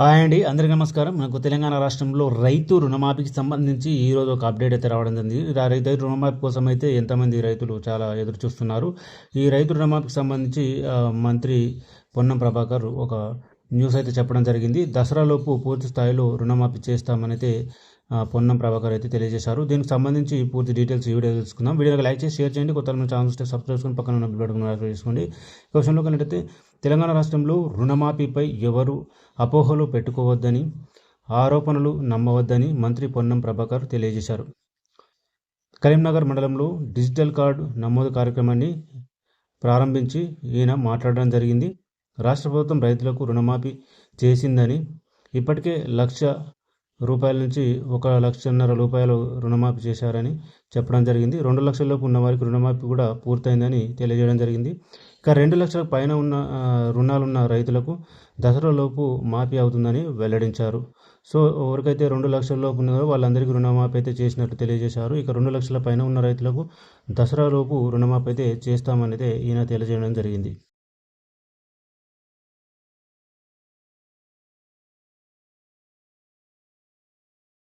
Hi అండి అందరికీ నమస్కారం. మనకు తెలంగాణ రాష్ట్రంలో రైతు రుణమాఫీకి సంబంధించి ఈరోజు ఒక అప్డేట్ అయితే రావడం జరిగింది. రైతు రుణమాఫీ కోసం అయితే ఎంతమంది రైతులు చాలా ఎదురు చూస్తున్నారు. ఈ రైతు రుణమాఫీకి సంబంధించి మంత్రి పొన్నం ప్రభాకర్ ఒక న్యూస్ అయితే చెప్పడం జరిగింది. దసరాలోపు పూర్తి స్థాయిలో రుణమాఫీ చేస్తామనైతే పొన్నం ప్రభాకర్ అయితే తెలియజేశారు. దీనికి సంబంధించి పూర్తి డీటెయిల్స్ ఈ వీడియో తెలుసుకుందాం. వీడియోకి లైక్ చేసి షేర్ చేయండి. కొత్త మన ఛానల్ వస్తే సబ్స్క్రైబ్ చేసుకుని పక్కన ఉన్న బిల్ చేసుకోండి. క్వశ్చన్లో విషయంలో తెలంగాణ రాష్ట్రంలో రుణమాఫీపై ఎవరు అపోహలు పెట్టుకోవద్దని ఆరోపణలు నమ్మవద్దని మంత్రి పొన్నం ప్రభాకర్ తెలియజేశారు. కరీంనగర్ మండలంలో డిజిటల్ కార్డు నమోదు కార్యక్రమాన్ని ప్రారంభించి ఈయన మాట్లాడడం జరిగింది. రాష్ట్ర ప్రభుత్వం రైతులకు రుణమాఫీ చేసిందని ఇప్పటికే లక్ష రూపాయల నుంచి ఒక లక్షన్నర రూపాయలు రుణమాఫీ చేశారని చెప్పడం జరిగింది. రెండు లక్షలలోపు ఉన్న వారికి రుణమాఫీ కూడా పూర్తయిందని తెలియజేయడం జరిగింది. ఇక రెండు లక్షల పైన ఉన్న రుణాలున్న రైతులకు దసరా లోపు మాఫీ అవుతుందని వెల్లడించారు. సో ఎవరికైతే రెండు లక్షల లోపు ఉన్నారో వాళ్ళందరికీ రుణమాఫీ అయితే చేసినట్టు తెలియజేశారు. ఇక రెండు లక్షల పైన ఉన్న రైతులకు దసరా లోపు రుణమాఫీ అయితే చేస్తామని అయితే ఈయన తెలియజేయడం జరిగింది.